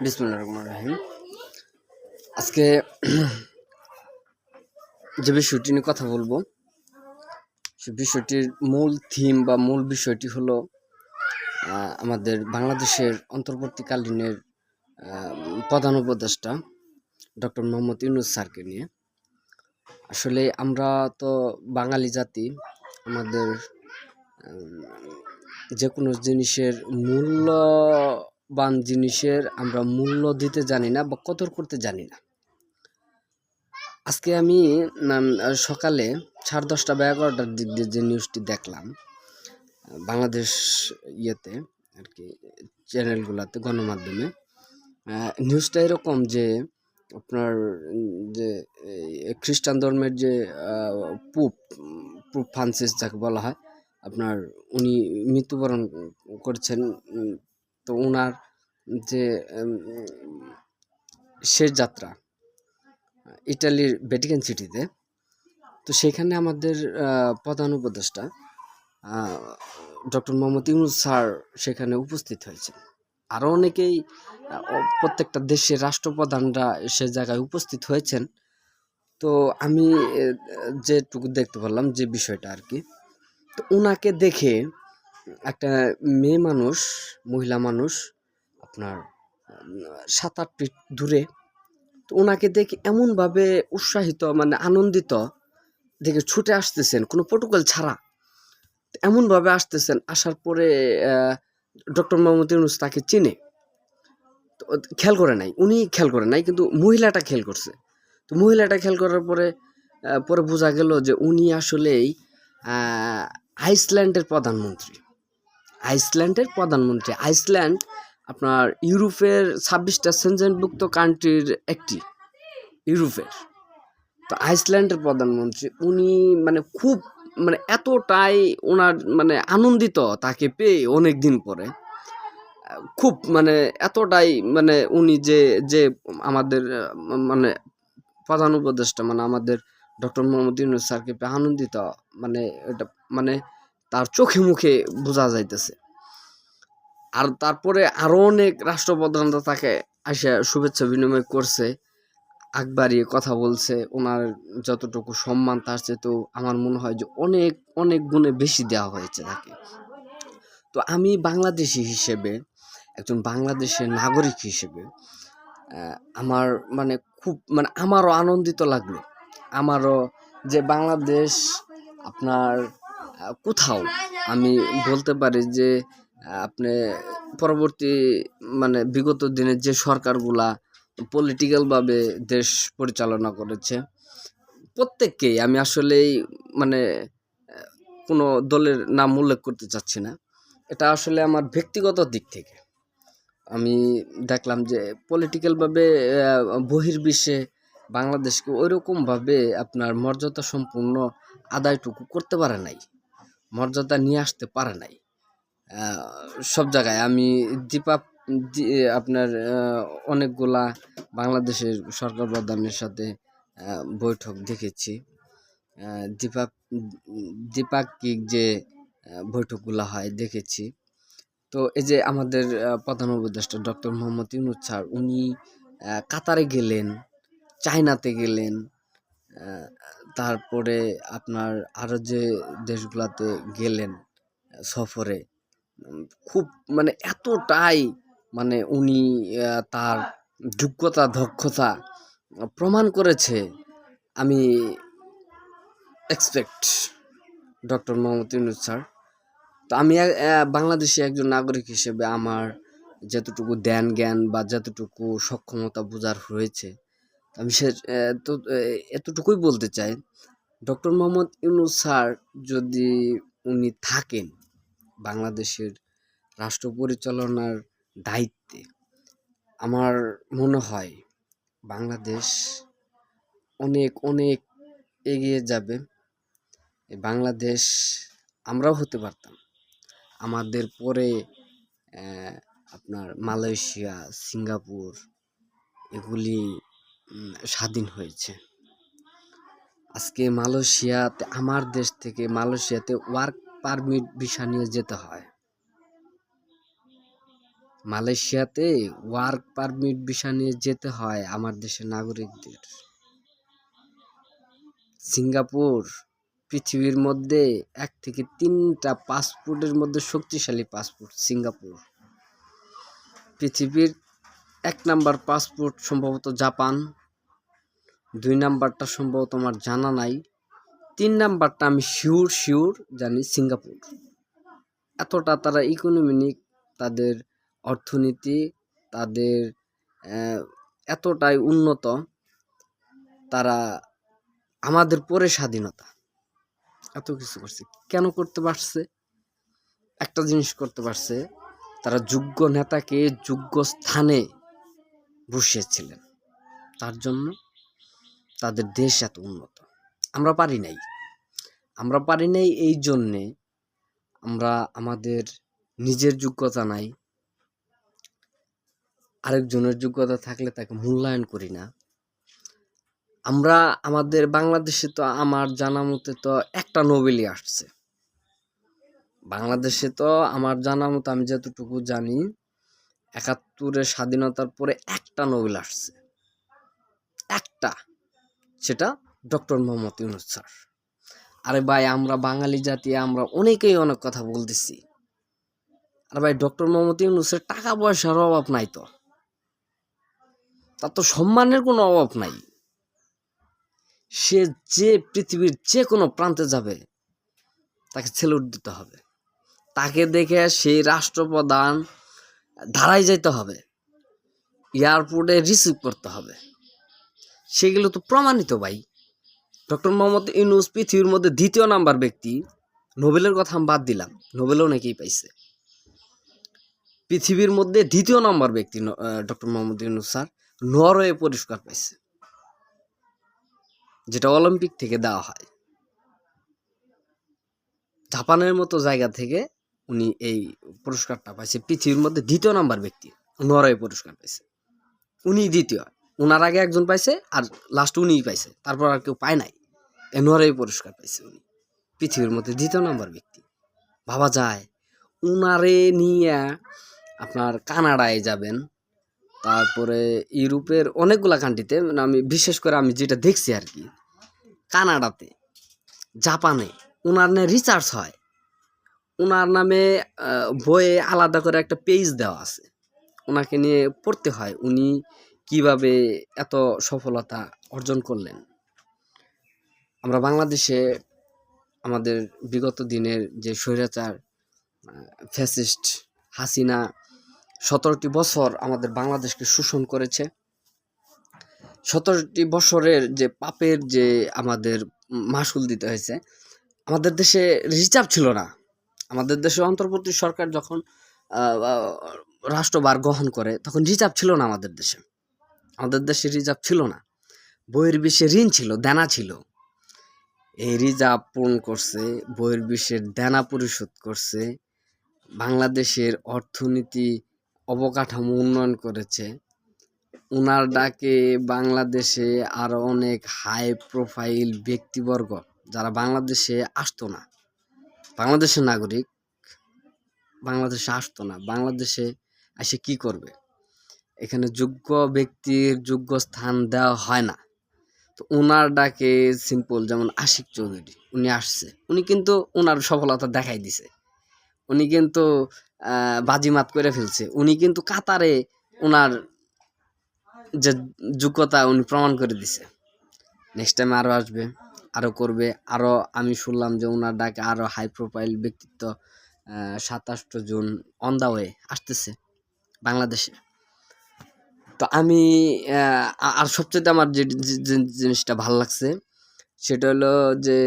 বিসমুল্লাহ রহমান রাহিম। আজকে যে বিষয়টি নিয়ে কথা বলব, সে বিষয়টির মূল থিম বা মূল বিষয়টি হলো আমাদের বাংলাদেশের অন্তর্বর্তীকালীনের প্রধান উপদেষ্টা ডক্টর মোহাম্মদ ইউনুস স্যারকে নিয়ে। আসলে আমরা তো বাঙালি জাতি, আমাদের যে কোনো জিনিসের মূল্যবান জিনিসের আমরা মূল্য দিতে জানি না বা কদর করতে জানি না। আজকে আমি সকালে সাড়ে দশটা বা এগারোটার দিক দিয়ে যে নিউজটি দেখলাম, বাংলাদেশ ইয়েতে আর কি চ্যানেলগুলোতে গণমাধ্যমে নিউজটা এরকম যে আপনার, যে খ্রিস্টান ধর্মের যে পুপ পুপ ফ্রান্সিস যাকে বলা হয়, আপনার উনি মৃত্যুবরণ করেছেন তো ওনার যে শেষ যাত্রা, ইটালির ভ্যাটিকান সিটিতে, তো সেখানে আমাদের প্রধান উপদেষ্টা ডক্টর মোহাম্মদ ইউনুস স্যার সেখানে উপস্থিত হয়েছেন। আরও অনেকেই প্রত্যেকটা দেশের রাষ্ট্রপ্রধানরা সে জায়গায় উপস্থিত হয়েছেন। তো আমি যেটুকু দেখতে পারলাম যে বিষয়টা আর কি, তো ওনাকে দেখে একটা মেয়ে মানুষ, মহিলা মানুষ, আপনার সাত আট ফিট দূরে, তো ওনাকে দেখে এমনভাবে উৎসাহিত মানে আনন্দিত, দেখে ছুটে আসতেছেন, কোনো প্রোটোকল ছাড়া। এমনভাবে আসতেছেন, আসার পরে ডক্টর মোহাম্মদ ইউনুস তাকে চিনে। তো খেয়াল করে নাই, উনি খেয়াল করে নাই, কিন্তু মহিলাটা খেয়াল করছে। তো মহিলাটা খেয়াল করার পরে পরে বোঝা গেল যে উনি আসলেই আইসল্যান্ডের প্রধানমন্ত্রী। আইসল্যান্ডের প্রধানমন্ত্রী। আইসল্যান্ড আপনার ইউরোপের ছাব্বিশটা সেনজেনভুক্ত কান্ট্রির একটি ইউরোপের। তো আইসল্যান্ডের প্রধানমন্ত্রী, উনি মানে খুব মানে এতটাই ওনার মানে আনন্দিত তাকে পেয়ে অনেক দিন পরে। খুব মানে এতটাই মানে উনি যে যে আমাদের মানে প্রধান উপদেষ্টা মানে আমাদের ডক্টর মোহাম্মদ ইউনুস স্যারকে পেয়ে আনন্দিত মানে এটা মানে তার চোখে মুখে বোঝা যাইতেছে। আর তারপরে আরও অনেক রাষ্ট্রপ্রধানরা তাকে আসে শুভেচ্ছা বিনিময় করছে। আগ বাড়িয়ে কথা বলছে, ওনার যতটুকু সম্মান তার তো আমার মনে হয় যে অনেক অনেক গুণে বেশি দেওয়া হয়েছে তাকে। তো আমি বাংলাদেশি হিসেবে, একজন বাংলাদেশের নাগরিক হিসেবে আমার মানে খুব মানে আমারও আনন্দিত লাগল। আমারও যে বাংলাদেশ আপনার কোথাও? আমি বলতে পারি যে, আপনি পরবর্তী মানে বিগত দিনের যে সরকারগুলা পলিটিক্যালভাবে দেশ পরিচালনা করেছে, প্রত্যেককেই আমি আসলেই মানে কোনো দলের নাম উল্লেখ করতে চাচ্ছি না। এটা আসলে আমার ব্যক্তিগত দিক থেকে। আমি দেখলাম যে পলিটিক্যালভাবে বহির্বিশ্বে বাংলাদেশকে ওইরকমভাবে আপনার মর্যাদা সম্পূর্ণ আদায়টুকু করতে পারে নাই। মর্যাদা নিয়ে আসতে পারে নাই। সব জায়গায় আমি দীপা আপনার অনেকগুলা বাংলাদেশের সরকার প্রধানের সাথে বৈঠক দেখেছি। দীপা দ্বিপাক্ষিক যে বৈঠকগুলো হয় দেখেছি। তো এই যে আমাদের প্রধান উপদেষ্টা ডক্টর মোহাম্মদ ইউনুস স্যার, উনি কাতারে গেলেন, চায়নাতে গেলেন তারপরে আপনার আরও যে দেশগুলাতে গেলেন সফরে খুব মানে এতটাই মানে উনি তার যোগ্যতা, দক্ষতা প্রমাণ করেছে আমি expect doctor Mohammad Yunus sir. তো আমি বাংলাদেশি একজন নাগরিক হিসেবে আমার যতটুকু জ্ঞান জ্ঞান বা যতটুকু সক্ষমতা বোঝার হয়েছে আমি সে এতটুকুই বলতে চাই। ডক্টর মোহাম্মদ ইউনুস স্যার যদি উনি থাকেন বাংলাদেশের রাষ্ট্র পরিচালনার দায়িত্বে, আমার মনে হয় বাংলাদেশ অনেক অনেক এগিয়ে যাবে। বাংলাদেশ আমরাও হতে পারতাম। আমাদের পরে আপনার মালয়েশিয়া, সিঙ্গাপুর, এগুলি স্বাধীন হয়েছে। আজকে মালয়েশিয়াতে, আমার দেশ থেকে মালয়েশিয়াতে ওয়ার্ক পারমিট ভিসা নিয়ে যেতে হয়। মালয়েশিয়াতে ওয়ার্ক পারমিট ভিসা নিয়ে যেতে হয় আমার দেশের নাগরিকদের। সিঙ্গাপুর, পৃথিবীর মধ্যে এক থেকে তিনটা পাসপোর্টের মধ্যে শক্তিশালী পাসপোর্ট সিঙ্গাপুর। পৃথিবীর এক নাম্বার পাসপোর্ট সম্ভবত জাপান, দুই নাম্বারটা সম্ভবত আমার জানা নাই, তিন নাম্বারটা আমি শিওর শিওর জানি সিঙ্গাপুর। এতটা তারা ইকোনমিক তাদের অর্থনীতি, তাদের এতটাই উন্নত, তারা আমাদের পরে স্বাধীনতা। এত কিছু করছে। কেন করতে পারছে? একটা জিনিস করতে পারছে, তারা যোগ্য নেতাকে যোগ্য স্থানে বসিয়েছিলেন তার জন্য তাদের দেশ এত উন্নত। আমরা পারি নাই। আমরা পারি নাই এই জন্যে আমরা আমাদের নিজের যোগ্যতা নাই। আরেকজনের যোগ্যতা থাকলে তাকে মূল্যায়ন করি না। আমরা আমাদের বাংলাদেশে তো আমার জানা মতে তো একটা নোবেলই আসছে। বাংলাদেশে তো আমার জানা মতো আমি যতটুকু জানি একাত্তরের স্বাধীনতার পরে একটা নোবেল আসছে। একটা। সেটা ডক্টর মোহাম্মদ ইউনুস স্যার। আরে ভাই, আমরা বাঙালি জাতি, আমরা অনেকেই অনেক কথা বলতেছি। আর ভাই, ডক্টর মোহাম্মদ ইউনুসের টাকা পয়সার অভাব নাই তো। তার তো সম্মানের কোনো অভাব নাই। সে যে পৃথিবীর যে কোনো প্রান্তে যাবে, তাকে সেলুট দিতে হবে। তাকে দেখে সেই রাষ্ট্রপ্রধান ধারায় যাইতে হবে। এয়ারপোর্টে রিসিভ করতে হবে। সেগুলো তো প্রমাণিত ভাই। ডক্টর মোহাম্মদ ইউনুস পৃথিবীর মধ্যে দ্বিতীয় নাম্বার ব্যক্তি। নোবেলের কথা আমি বাদ দিলাম। নোবেলও নাকি পাইছে। পৃথিবীর মধ্যে দ্বিতীয় নাম্বার ব্যক্তি doctor Mohammad Yunus sir, Norway পুরস্কার পাইছে। যেটা অলিম্পিক থেকে দেওয়া হয়। জাপানের মতো জায়গা থেকে উনি এই পুরস্কারটা পাইছে পৃথিবীর মধ্যে দ্বিতীয় নাম্বার ব্যক্তি, নরওয়ে পুরস্কার পাইছে। উনি দ্বিতীয় ওনার আগে একজন পাইছে আর লাস্ট উনিই পাইছে, তারপর আর কেউ পায় নাই। নরওয়ে পুরস্কার পাইছে উনি, পৃথিবীর মধ্যে দ্বিতীয় নাম্বার ব্যক্তি। ভাবা যায়, উনারে নিয়ে আপনার কানাডায় যাবেন, তারপরে ইউরোপের অনেকগুলা কান্ট্রিতে মানে আমি বিশেষ করে আমি যেটা দেখছি আর কি, কানাডাতে, জাপানে ওনার রিসার্চ হয়। ওনার নামে বইয়ে আলাদা করে একটা পেজ দেওয়া আছে। ওনাকে নিয়ে পড়তে হয় উনি কীভাবে এত সফলতা অর্জন করলেন। আমরা বাংলাদেশে আমাদের বিগত দিনের যে স্বৈরাচার ফ্যাসিস্ট হাসিনা সতেরোটি বছর আমাদের বাংলাদেশকে শোষণ করেছে। সতেরোটি বছরের যে পাপের যে আমাদের মাসুল দিতে হয়েছে, আমাদের দেশে রিজার্ভ ছিল না। আমাদের দেশে অন্তর্বর্তী সরকার যখন রাষ্ট্রভার গ্রহণ করে, তখন রিজার্ভ ছিল না আমাদের দেশে। আমাদের দেশে রিজার্ভ ছিল না। বইয়ের বিশ্বে ঋণ ছিল, দেনা ছিল। এই রিজার্ভ পূরণ করছে বইয়ের বিশ্বের দেনা পরিশোধ করছে, বাংলাদেশের অর্থনীতি অবকাঠামো উন্নয়ন করেছে। উনার ডাকে বাংলাদেশে আরও অনেক হাই প্রোফাইল ব্যক্তিবর্গ, যারা বাংলাদেশে আসতো না। বাংলাদেশের নাগরিক, বাংলাদেশে আসতো না, বাংলাদেশে এসে কি করবে? এখানে যোগ্য ব্যক্তির যোগ্য স্থান দেওয়া হয় না। তো ওনার ডাকে সিম্পল যেমন আশিক চৌধুরী, উনি আসছে। উনি কিন্তু ওনার সফলতা দেখাই দিছে। উনি কিন্তু বাজিমাত করে ফেলছে। উনি কিন্তু কাতারে ওনার যে যোগ্যতা উনি প্রমাণ করে দিছে। নেক্সট টাইম আরও আসবে। আরও করবে। আরও আমি শুনলাম যে ওনার ডাকে আরও হাই প্রোফাইল ব্যক্তিত্ব সাতাশটো জুন অন দা ওয়ে আসতেছে বাংলাদেশে। তো আমি আর সবচেয়ে আমার যে জিনিসটা ভালো লাগছে সেটা হলো যে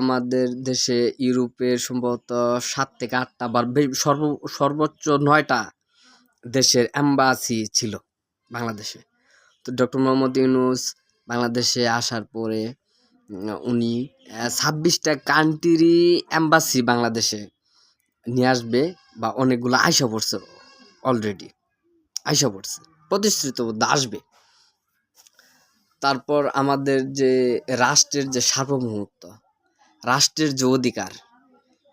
আমাদের দেশে ইউরোপের সম্ভবত সাত থেকে আটটা বা, সর্ব, সর্বোচ্চ নয়টা দেশের অ্যাম্বাসি ছিল বাংলাদেশে। তো ডক্টর মোহাম্মদ ইউনুস বাংলাদেশে আসার পরে উনি ছাব্বিশটা কান্ট্রি অ্যাম্বাসি বাংলাদেশে নিয়ে আসবে বা অনেকগুলো আইসা পড়ছে অলরেডি আইসা পড়ছে প্রতিশ্রুত আসবে। তারপর আমাদের যে রাষ্ট্রের যে সার্বভৌমত্ব, রাষ্ট্রের যে অধিকার,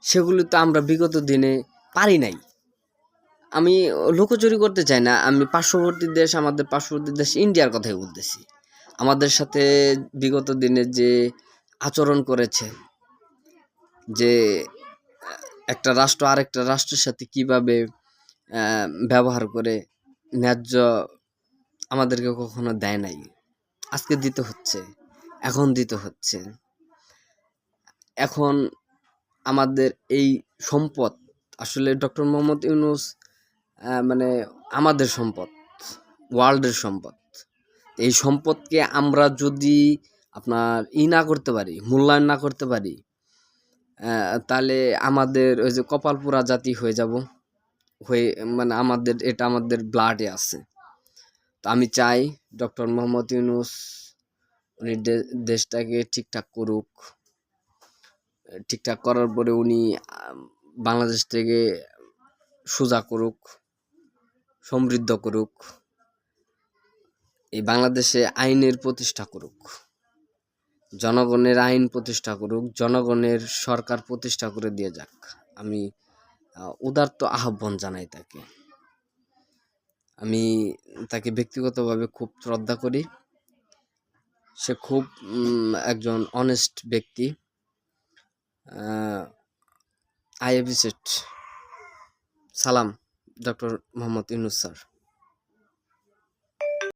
সেগুলো তো আমরা বিগত দিনে পারি নাই। আমি লুকোচুরি করতে চাই না, আমি পার্শ্ববর্তী দেশ, আমাদের পার্শ্ববর্তী দেশ ইন্ডিয়ার কথাই বলতেছি। আমাদের সাথে বিগত দিনে যে আচরণ করেছে, যে, একটা রাষ্ট্র আরেকটা রাষ্ট্রের সাথে কীভাবে ব্যবহার করে ন্যায্য আমাদেরকে কখনো দেয় নাই। আজকে দিতে হচ্ছে, এখন দিতে হচ্ছে। এখন আমাদের এই সম্পদ, আসলে ডক্টর মোহাম্মদ ইউনুস মানে আমাদের সম্পদ, ওয়ার্ল্ডের সম্পদ। এই সম্পদকে আমরা যদি আপনার ই না করতে পারি, মূল্যায়ন না করতে পারি তাহলে আমাদের ওই যে কপালপুরা জাতি হয়ে যাব। হয়ে মানে আমাদের, এটা আমাদের ব্লাডে আছে। তো আমি চাই ডক্টর মোহাম্মদ ইউনুস, উনি দেশটাকে ঠিকঠাক করুক। ঠিকঠাক করার পরে উনি বাংলাদেশ থেকে সোজা করুক, সমৃদ্ধ করুক। এই বাংলাদেশে আইনের প্রতিষ্ঠা করুক, জনগণের আইন প্রতিষ্ঠা করুক, জনগণের সরকার প্রতিষ্ঠা করে দিয়ে যাক। আমি উদার্ত আহ্বান জানাই তাকে। আমি তাকে ব্যক্তিগতভাবে খুব শ্রদ্ধা করি। সে খুব একজন অনেস্ট ব্যক্তি। আই অ্যাপ্রিসিয়েট সালাম ডক্টর মোহাম্মদ ইউনুস স্যার।